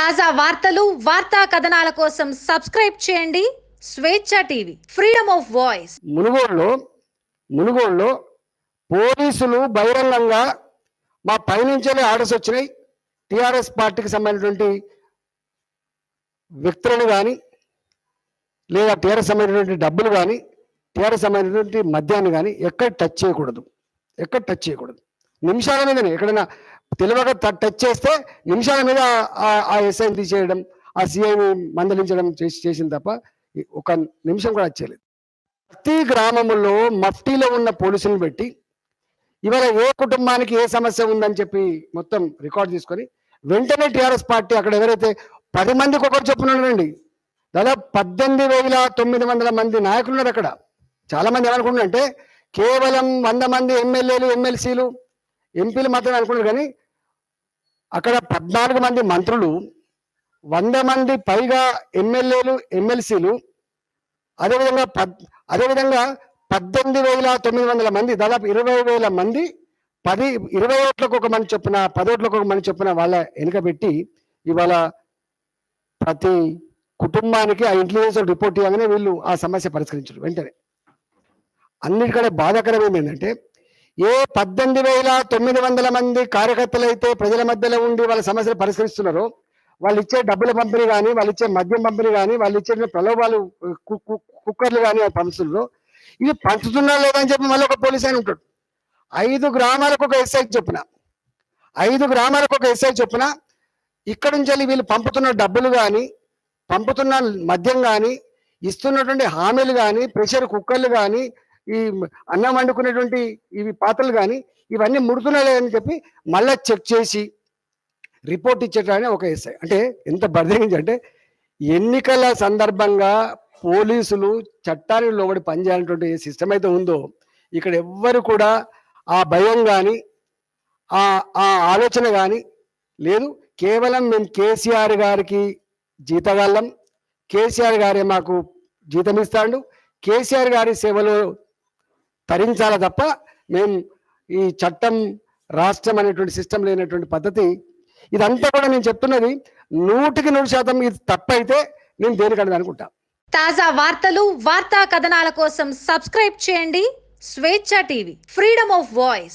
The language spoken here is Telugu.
తాజా వార్తలు వార్తా కథనాల కోసం సబ్స్క్రైబ్ చేయండి. స్వేచ్ఛ టీవీ ఫ్రీడమ్ ఆఫ్ వాయిస్. మునుగోడులో మునుగోడులో పోలీసులు బహిరంగంగా మా పైనుంచే ఆర్డర్స్ వచ్చినాయి. టిఆర్ఎస్ పార్టీకి సంబంధించినటువంటి వ్యక్తులను కానీ లేదా టీఆర్ఎస్ సంబంధించినటువంటి డబ్బులు కానీ టీఆర్ఎస్ సంబంధించినటువంటి మద్యాన్ని కానీ ఎక్కడ టచ్ చేయకూడదు. ఎక్కడ టచ్ చేయకూడదు. నిమిషాల మీదనే ఎక్కడైనా తెలియక టచ్ చేస్తే నిమిషాల మీద ఆ- ఎస్ఐని తీసేయడం ఆ సిఐని మందలించడం చేసి చేసింది తప్ప ఒక నిమిషం కూడా వచ్చేయలేదు ప్రతి గ్రామంలో మఫ్టీలో ఉన్న పోలీసుని పెట్టి ఇవాళ ఏ కుటుంబానికి ఏ సమస్య ఉందని చెప్పి మొత్తం రికార్డ్ తీసుకొని వెంటనే టిఆర్ఎస్ పార్టీ అక్కడ ఎవరైతే పది మందికి ఒకరు చెప్పునండి దాదాపు పద్దెనిమిది వేల తొమ్మిది వందల మంది నాయకులు ఉన్నారు అక్కడ. చాలా మంది ఏమనుకుంటున్నారంటే కేవలం వంద మంది ఎమ్మెల్యేలు ఎమ్మెల్సీలు ఎంపీలు మాత్రమే అనుకున్నారు కానీ అక్కడ పద్నాలుగు మంది మంత్రులు వంద మంది పైగా ఎమ్మెల్యేలు ఎమ్మెల్సీలు అదేవిధంగా పద్ అదేవిధంగా పద్దెనిమిది వేల తొమ్మిది వందల మంది దాదాపు ఇరవై వేల మంది పది ఇరవై ఓట్లకు ఒక మంది చొప్పున పది ఓట్లకు ఒక మంది చొప్పున వాళ్ళ వెనుకబెట్టి ఇవాళ ప్రతి కుటుంబానికి ఆ ఇంటెలిజెన్స్ రిపోర్ట్ ఇవ్వగానే వీళ్ళు ఆ సమస్య పరిష్కరించారు వెంటనే. అన్నిటికంటే బాధాకరం ఏంటంటే ఏ పద్దెనిమిది వేల తొమ్మిది వందల మంది కార్యకర్తలు అయితే ప్రజల మధ్యలో ఉండి వాళ్ళ సమస్యలు పరిష్కరిస్తున్నారో వాళ్ళు ఇచ్చే డబ్బుల పంపిణీ కానీ వాళ్ళు ఇచ్చే మద్యం పంపిణీ కానీ వాళ్ళు ఇచ్చే ప్రలోభాలు కు- కుక్కర్లు కానీ పంచుతున్నారు ఇవి పంచుతున్నారు లేదని చెప్పి మళ్ళీ ఒక పోలీస్ ఆయన ఉంటాడు. ఐదు గ్రామాలకు ఒక ఎస్ఐ చొప్పున ఐదు గ్రామాలకు ఒక ఎస్ఐ చొప్పున ఇక్కడి నుంచి వెళ్ళి వీళ్ళు పంపుతున్న డబ్బులు కానీ పంపుతున్న మద్యం కానీ ఇస్తున్నటువంటి హామీలు కానీ ప్రెషర్ కుక్కర్లు కానీ ఈ అన్నం వండుకునేటువంటి ఇవి పాత్రలు కానీ ఇవన్నీ ముడుతున్నాయి అని చెప్పి మళ్ళీ చెక్ చేసి రిపోర్ట్ ఇచ్చేటాన్ని ఒక ఎస్ఐ. అంటే ఎంత బర్ధించి అంటే ఎన్నికల సందర్భంగా పోలీసులు చట్టానికి లోబడి పనిచేయాలన్నటువంటి సిస్టమ్ అయితే ఉందో ఇక్కడ ఎవ్వరు కూడా ఆ భయం కానీ ఆ ఆ ఆలోచన కానీ లేదు. కేవలం మేము కేసీఆర్ గారికి జీతగాళ్ళం. కేసీఆర్ గారే మాకు జీతం ఇస్తాడు కేసీఆర్ గారి సేవలో తరించాలి తప్ప మేము ఈ చట్టం రాష్ట్రం అనేటువంటి సిస్టమ్ లేనటువంటి పద్ధతి. ఇదంతా కూడా నేను చెప్తున్నది నూటికి నూరు శాతం ఇది తప్పైతే నేను దేనికన్నది అనుకుంటా. తాజా వార్తలు వార్తా కథనాల కోసం సబ్స్క్రైబ్ చేయండి. స్వేచ్ఛ టీవీ ఫ్రీడమ్ ఆఫ్ వాయిస్.